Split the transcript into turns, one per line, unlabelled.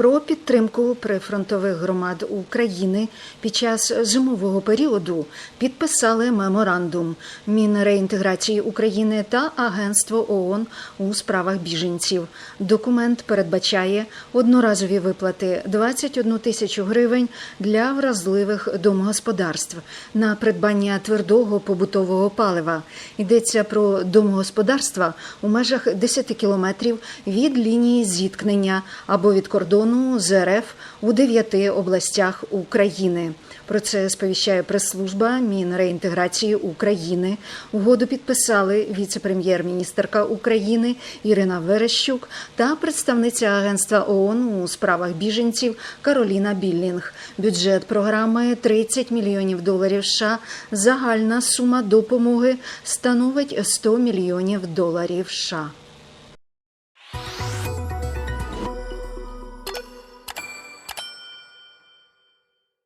про підтримку прифронтових громад України під час зимового періоду підписали меморандум Мінреінтеграції України та Агентство ООН у справах біженців. Документ передбачає одноразові виплати 21 тисячу гривень для вразливих домогосподарств на придбання твердого побутового палива. Йдеться про домогосподарства у межах 10 кілометрів від лінії зіткнення або від кордону з РФ у дев'яти областях України. Про це сповіщає прес-служба Мінреінтеграції України. Угоду підписали віце-прем'єр-міністерка України Ірина Верещук та представниця агентства ООН у справах біженців Кароліна Біллінг. Бюджет програми 30 мільйонів доларів США. Загальна сума допомоги становить 100 мільйонів доларів США.